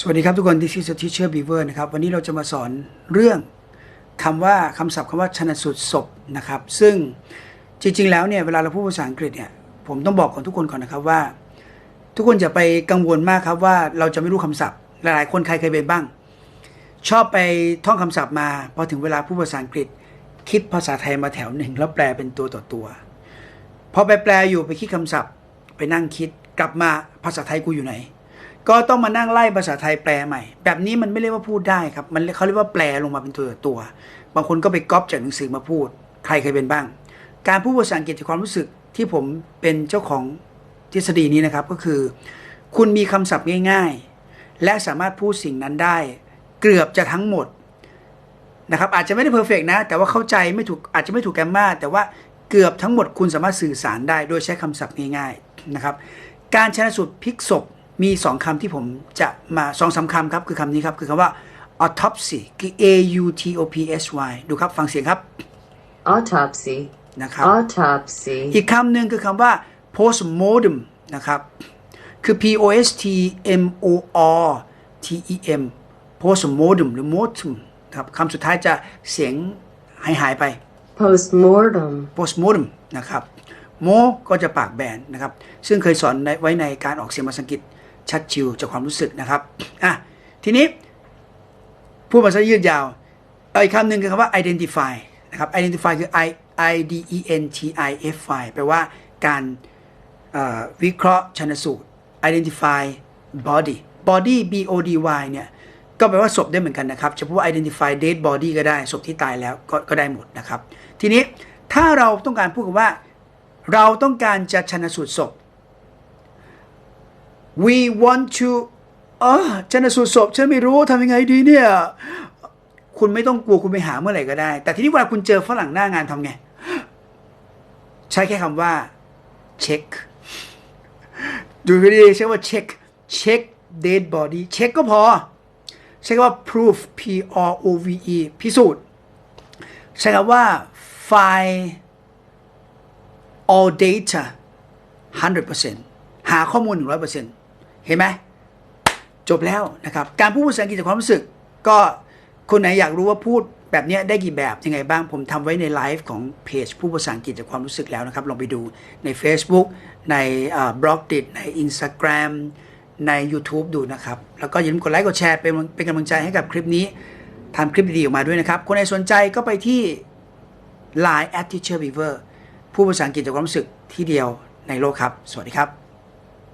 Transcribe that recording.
สวัสดีครับทุกคน This is teacher beaver นะครับ วันนี้เราจะมาสอนเรื่องคำว่าคำศัพท์คำว่าชนสูตรศพนะครับ ซึ่งจริง ๆ แล้วเนี่ย เวลาเราพูดภาษาอังกฤษเนี่ย ผมต้องบอกกับทุกคนก่อนนะครับว่า ทุกคนจะไปกังวลมากครับว่าเราจะไม่รู้คำศัพท์ หลายๆ คนใครเคยเป็นบ้าง ชอบไปท่องคำศัพท์มา พอถึงเวลาพูดภาษาอังกฤษ คิดภาษาไทยมาแถวหนึ่งแล้วแปลเป็นตัวต่อตัว พอไปแปลอยู่ไปคิดคำศัพท์ ไปนั่งคิดกลับมาภาษาไทยกูอยู่ไหน ก็ต้องมานั่งไล่ภาษาไทยแปลใหม่ แบบนี้มันไม่เรียกว่าพูดได้ครับ มันเขาเรียกว่าแปลลงมาเป็นตัวต่อตัว บางคนก็ไปก๊อปจากหนังสือมาพูด ใครเคยเป็นบ้าง การพูดภาษาอังกฤษจากความรู้สึกที่ผมเป็นเจ้าของทฤษฎีนี้นะครับก็คือ คุณมีคำศัพท์ง่าย ๆ และสามารถพูดสิ่งนั้นได้ เกือบจะทั้งหมดนะครับอาจจะไม่ได้เพอร์เฟกนะ แต่ว่าเข้าใจไม่ถูกอาจจะไม่ถูกแกรมมาแต่ว่าเกือบทั้งหมดคุณสามารถสื่อสารได้ โดยใช้คำศัพท์ง่ายๆนะครับการชนะสูตรพลิกศพ มีสองคำที่ผมจะมาสองสาคำครับ คือคำนี้ครับ คือคำว่า autopsy คือ a u t o p s y ดูครับฟังเสียงครับ autopsy, นะครับ autopsy, อีกคำหนึ่งคือคำว่า postmortem นะครับ คือ p o s t m o r t e m postmortem หรือ mortem ครับคำสุดท้ายจะเสียงหายหายๆไป postmortem, postmortem นะครับโมก็จะปากแบนนะครับ ซึ่งเคยสอนในไว้ในการออกเสียงภาษาอังกฤษ ชัดชิวจากความรู้สึกนะครับอะทีนี้พูดภาษายืดยาวอีกคำหนึ่งคือคำว่า identify นะครับ identify คือ i i d e n t i f y แปลว่าการวิเคราะห์ชันสูตร identify body body b o d y เนี่ยก็แปลว่าศพได้เหมือนกันนะครับเฉพาะว่า identify dead body ก็ได้ศพที่ตายแล้วก็ก็ได้หมดนะครับ ทีนี้ถ้าเราต้องการพูดกันว่า เราต้องการจะชันสูตรศพ we want to เออชันสูตรศพฉันไม่รู้ทำยังไงดีเนี่ย คุณไม่ต้องกลัวคุณไปหาเมื่อไหร่ก็ได้ แต่ทีนี้เวลาคุณเจอฝรั่งหน้างานทำไง ใช้แค่คำว่า เช็ค ดูให้ดีใช้ว่าเช็ค เช็ค dead body เช็คก็พอ ใช้คำว่า proof p r o v e พิสูจน์ ใช้คำว่า file all data 100%หาข้อมูล 100% เห็นไหมจบแล้วนะครับ การพูดภาษาอังกฤษจากความรู้สึก ก็คนไหนอยากรู้ว่าพูดแบบนี้ได้กี่แบบยังไงบ้าง ผมทำไว้ในไลฟ์ของเพจพูดภาษาอังกฤษจากความรู้สึกแล้วนะครับ ลองไปดูใน Facebook ในบล็อกดิใน Instagram ใน YouTube ดูนะครับ แล้วก็อย่าลืมกดไลค์กดแชร์เป็นเป็นกำลังใจให้กับคลิปนี้ทำคลิปดีๆออกมาด้วยนะครับ คนไหนสนใจก็ไปที่ Line at teacher beaver พูดภาษาอังกฤษจากความรู้สึกที่เดียวในโลกครับ สวัสดีครับ